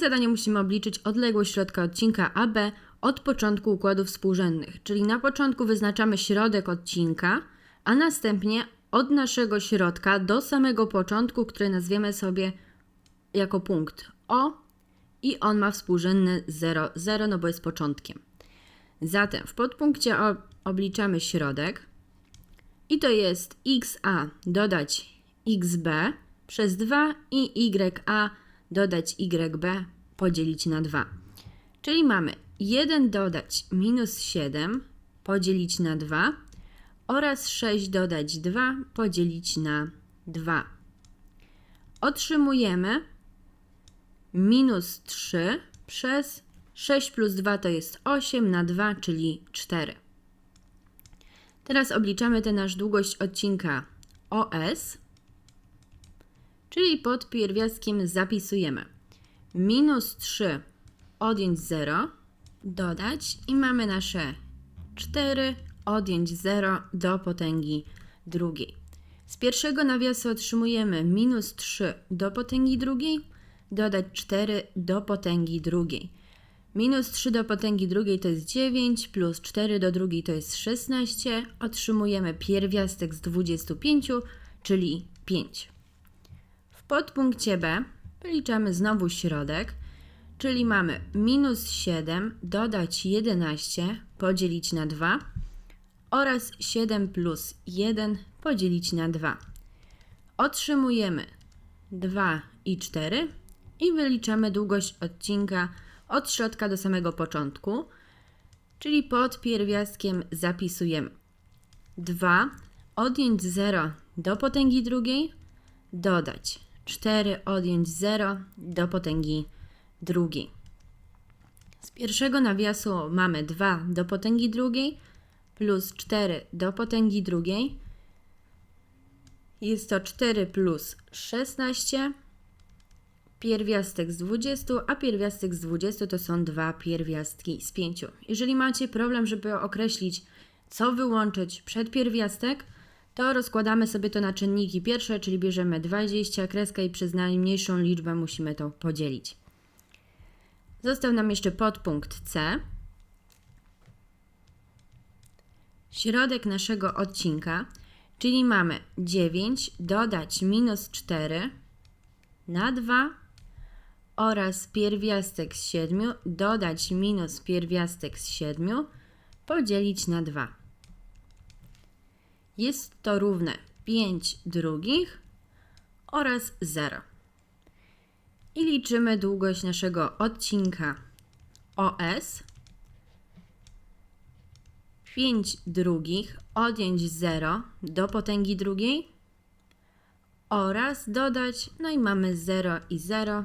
zadanie musimy obliczyć odległość środka odcinka AB od początku układów współrzędnych, czyli na początku wyznaczamy środek odcinka, a następnie od naszego środka do samego początku, który nazwiemy sobie jako punkt O i on ma współrzędne 0, 0, no bo jest początkiem. Zatem w podpunkcie o, obliczamy środek i to jest xa dodać xb przez 2 i ya dodać yb podzielić na 2. Czyli mamy 1 dodać minus 7 podzielić na 2 oraz 6 dodać 2 podzielić na 2. Otrzymujemy minus 3 przez 6 plus 2 to jest 8 na 2, czyli 4. Teraz obliczamy tę nasz długość odcinka OS, czyli pod pierwiastkiem zapisujemy minus 3 odjąć 0, dodać i mamy nasze 4 odjąć 0 do potęgi drugiej. Z pierwszego nawiasu otrzymujemy minus 3 do potęgi drugiej, dodać 4 do potęgi drugiej. Minus 3 do potęgi drugiej to jest 9, plus 4 do drugiej to jest 16. Otrzymujemy pierwiastek z 25, czyli 5. Podpunkcie B wyliczamy znowu środek, czyli mamy minus 7 dodać 11 podzielić na 2 oraz 7 plus 1 podzielić na 2. Otrzymujemy 2 i 4 i wyliczamy długość odcinka od środka do samego początku, czyli pod pierwiastkiem zapisujemy 2 odjąć 0 do potęgi drugiej, dodać 4 odjąć 0 do potęgi drugiej. Z pierwszego nawiasu mamy 2 do potęgi drugiej plus 4 do potęgi drugiej. Jest to 4 plus 16 pierwiastek z 20, a pierwiastek z 20 to są dwa pierwiastki z 5. Jeżeli macie problem, żeby określić, co wyłączyć przed pierwiastek, to rozkładamy sobie to na czynniki pierwsze, czyli bierzemy 20 kreskę i przez najmniejszą liczbę musimy to podzielić. Został nam jeszcze podpunkt C. Środek naszego odcinka, czyli mamy 9 dodać minus 4 na 2 oraz pierwiastek z 7 dodać minus pierwiastek z 7 podzielić na 2. Jest to równe 5 drugich oraz 0. I liczymy długość naszego odcinka OS. 5 drugich odjąć 0 do potęgi drugiej oraz dodać, no i mamy 0 i 0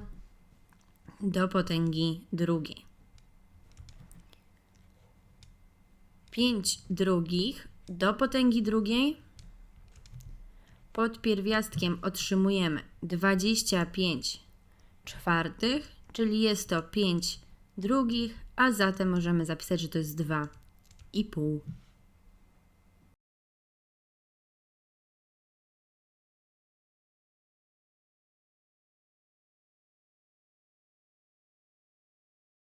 do potęgi drugiej. 5 drugich do potęgi drugiej. Pod pierwiastkiem otrzymujemy 25 czwartych, czyli jest to 5 drugich, a zatem możemy zapisać, że to jest 2 i pół.